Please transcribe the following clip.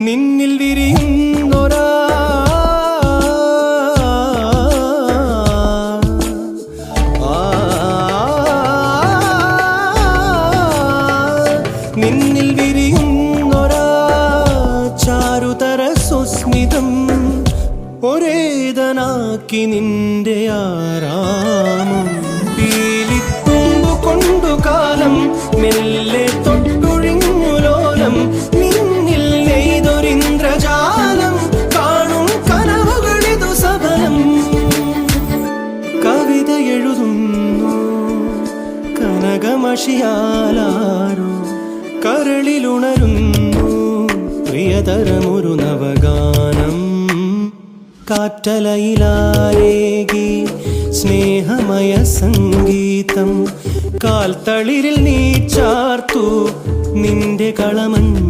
നിന്നിൽ വിരിയുന്നൊരാ നിന്നിൽ വിരിയുന്നൊരാ ചാരുതര സുസ്മിതം ഒരേതനാക്കി നിന്റെ ആരാമം കനകമഷിയാലാരോ കരളിലുണരുന്നു പ്രിയതരമൊരു നവഗാനം. കാറ്റലയിലാരേകി സ്നേഹമയ സംഗീതം. കാൽത്തളിരിൽ നീ ചാർത്തു നിന്റെ കളമഞ്ച